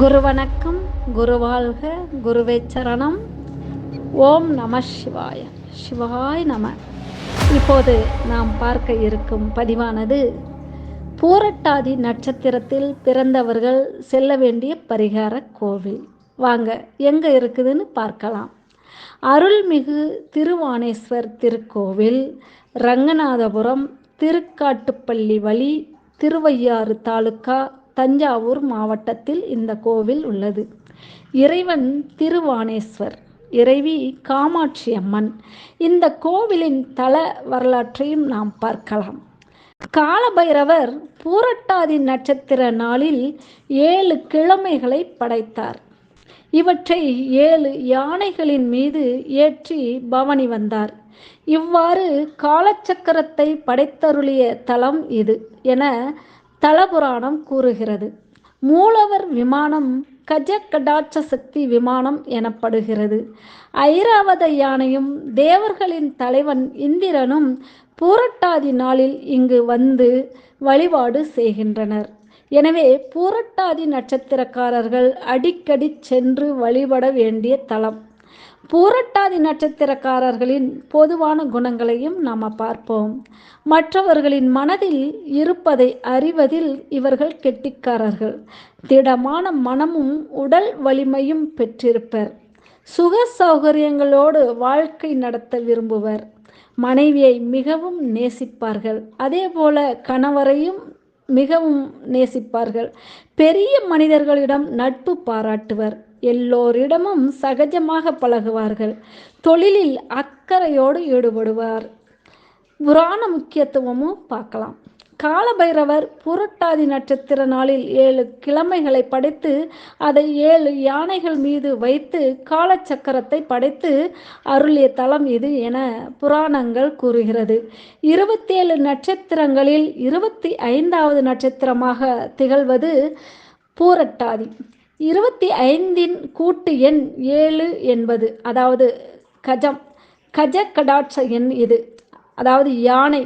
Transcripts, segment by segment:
குரு வணக்கம் குரு வாழ்க குருவே சரணம். ஓம் நம சிவாய சிவாய் நம. இப்போது நாம் பார்க்க இருக்கும் பதிவானது பூரட்டாதி நட்சத்திரத்தில் பிறந்தவர்கள் செல்ல வேண்டிய பரிகார கோவில். வாங்க எங்கே இருக்குதுன்னு பார்க்கலாம். அருள்மிகு திருவானேஸ்வர் திருக்கோவில் ரங்கநாதபுரம் திருக்காட்டுப்பள்ளி வழி திருவையாறு தாலுக்கா தஞ்சாவூர் மாவட்டத்தில் இந்த கோவில் உள்ளது. இறைவன் திருவானேஸ்வர் இறைவி காமாட்சி அம்மன். இந்த கோவிலின் தல வரலாற்றையும் நாம் பார்க்கலாம். காலபைரவர் பூரட்டாதி நட்சத்திர நாளில் ஏழு கிழமைகளை படைத்தார். இவற்றை ஏழு யானைகளின் மீது ஏற்றி பவனி வந்தார். இவ்வாறு காலச்சக்கரத்தை படைத்தருளிய தலம் இது என தலபுராணம் கூறுகிறது. மூலவர் விமானம் கஜ சக்தி விமானம் எனப்படுகிறது. ஐராவத யானையும் தேவர்களின் தலைவன் இந்திரனும் பூரட்டாதி நாளில் இங்கு வந்து வழிபாடு செய்கின்றனர். எனவே பூரட்டாதி நட்சத்திரக்காரர்கள் அடிக்கடி சென்று வழிபட வேண்டிய தலம். பூரட்டாதி நட்சத்திரக்காரர்களின் பொதுவான குணங்களையும் நாம் பார்ப்போம். மற்றவர்களின் மனதில் இருப்பதை அறிவதில் இவர்கள் கெட்டிக்காரர்கள். திடமான மனமும் உடல் வலிமையும் பெற்றிருப்பர். சுக சௌகரியங்களோடு வாழ்க்கை நடத்த விரும்புவர். மனைவியை மிகவும் நேசிப்பார்கள். அதே போல கணவரையும் மிகவும் நேசிப்பார்கள். பெரிய மனிதர்களிடம் நட்பு பாராட்டுவர். எல்லோரிடமும் சகஜமாக பழகுவார்கள். தொழிலில் அக்கறையோடு ஈடுபடுவார். புராண முக்கியத்துவமும் பார்க்கலாம். காலபைரவர் புரட்டாதி நட்சத்திர நாளில் ஏழு கிழமைகளை படைத்து அதை ஏழு யானைகள் மீது வைத்து காலச்சக்கரத்தை படைத்து அருளிய தலம் இது என புராணங்கள் கூறுகிறது. இருபத்தேழு நட்சத்திரங்களில் இருபத்தி ஐந்தாவது நட்சத்திரமாக திகழ்வது பூரட்டாதி. இருபத்தி ஐந்தின் கூட்டு எண் ஏழு என்பது அதாவது கஜம் கஜ கடாட்ச எண் இது. அதாவது யானை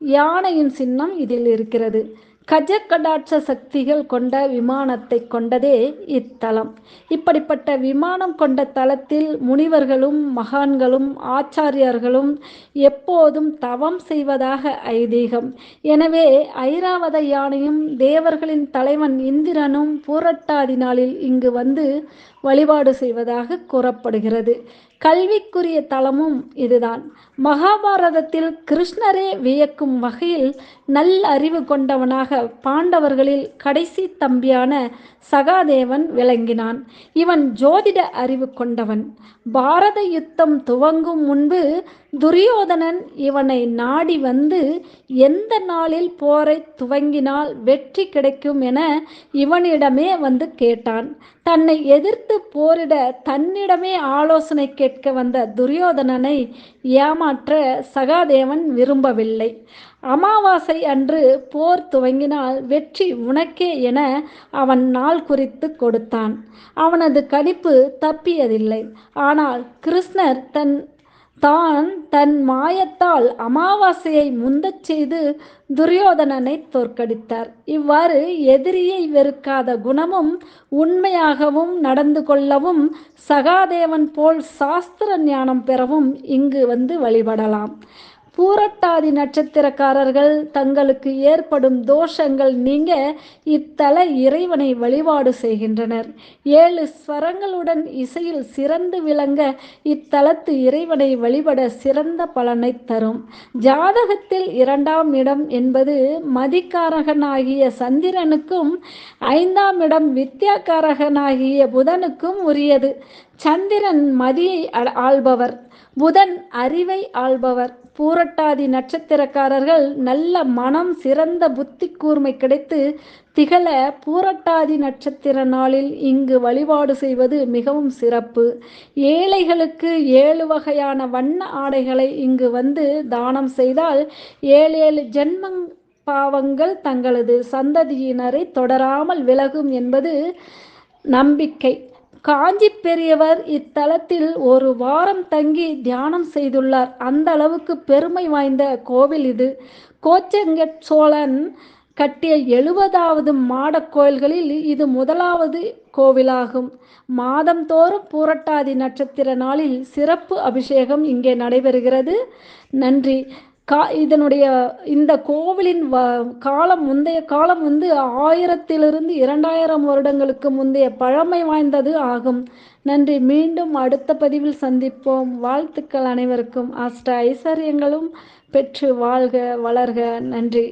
யானையின் சின்னம் இதில் இருக்கிறது. கஜ கடாட்ச சக்திகள் கொண்ட விமானத்தை கொண்டதே இத்தலம். இப்படிப்பட்ட விமானம் கொண்ட தலத்தில் முனிவர்களும் மகான்களும் ஆச்சாரியர்களும் எப்போதும் தவம் செய்வதாக ஐதீகம். எனவே ஐராவத யானையும் தேவர்களின் தலைவன் இந்திரனும் பூரட்டாதி நாளில் இங்கு வந்து வழிபாடு செய்வதாக கூறப்படுகிறது. கல்விக்குரிய தளமும் இதுதான். மகாபாரதத்தில் கிருஷ்ணரே வியக்கும் வகையில் நல்ல அறிவு கொண்டவனாக பாண்டவர்களில் கடைசி தம்பியான சகாதேவன் விளங்கினான். இவன் ஜோதிட அறிவு கொண்டவன். பாரத யுத்தம் துவங்கும் முன்பு துரியோதனன் இவனை நாடி வந்து எந்த நாளில் போரை துவங்கினால் வெற்றி கிடைக்கும் என இவனிடமே வந்து கேட்டான். தன்னை எதிர்த்து போரிட தன்னிடமே ஆலோசனை கேட்க வந்த துரியோதனனை ஏமாற்ற சகாதேவன் விரும்பவில்லை. அமாவாசை அன்று போர் துவங்கினால் வெற்றி உனக்கே என அவன் நாள் குறித்து கொடுத்தான். அவனது கணிப்பு தப்பியதில்லை. ஆனால் கிருஷ்ணர் தன் தான் தன் மாயத்தால் அமாவாசையை முந்தச் செய்து துரியோதனனை தோற்கடித்தார். இவ்வாறு எதிரியை வெறுக்காத குணமும் உண்மையாகவும் நடந்து கொள்ளவும் சகாதேவன் போல் சாஸ்திர ஞானம் பெறவும் இங்கு வந்து வழிபடலாம். பூரட்டாதி நட்சத்திரக்காரர்கள் தங்களுக்கு ஏற்படும் தோஷங்கள் நீங்க இத்தல இறைவனை வழிபாடு செய்கின்றனர். ஏழு ஸ்வரங்களுடன் இசையில் சிறந்து விளங்க இத்தலத்து இறைவனை வழிபட சிறந்த பலனை தரும். ஜாதகத்தில் இரண்டாம் இடம் என்பது மதிக்காரகனாகிய சந்திரனுக்கும் ஐந்தாம் இடம் வித்யாக்காரகனாகிய புதனுக்கும் உரியது. சந்திரன் மதியை ஆள்பவர் புதன் அறிவை ஆள்பவர். பூரட்டாதி நட்சத்திரக்காரர்கள் நல்ல மனம் சிறந்த புத்தி கூர்மை கிடைத்து திகழ பூரட்டாதி நட்சத்திர நாளில் இங்கு வழிபாடு செய்வது மிகவும் சிறப்பு. ஏழைகளுக்கு ஏழு வகையான வண்ண ஆடைகளை இங்கு வந்து தானம் செய்தால் ஏழு ஏழு ஜென்மங் பாவங்கள் தங்களது சந்ததியினரை தொடராமல் விலகும் என்பது நம்பிக்கை. காஞ்சி பெரியவர் இத்தலத்தில் ஒரு வாரம் தங்கி தியானம் செய்துள்ளார். அந்த அளவுக்கு பெருமை வாய்ந்த கோவில் இது. கோச்செங்கட் சோழன் கட்டிய எழுபதாவது மாடக் கோயில்களில் இது முதலாவது கோவிலாகும். மாதந்தோறும் பூரட்டாதி நட்சத்திர நாளில் சிறப்பு அபிஷேகம் இங்கே நடைபெறுகிறது. நன்றி. கா இதனுடைய இந்த கோவிலின் வ காலம் முந்தைய காலம் வந்து ஆயிரத்திலிருந்து இரண்டாயிரம் வருடங்களுக்கு முந்தைய பழமை வாய்ந்தது ஆகும். நன்றி. மீண்டும் அடுத்த பதிவில் சந்திப்போம். வாழ்த்துக்கள் அனைவருக்கும். அஷ்ட ஐஸ்வர்யங்களும் பெற்று வாழ்க வளர்க. நன்றி.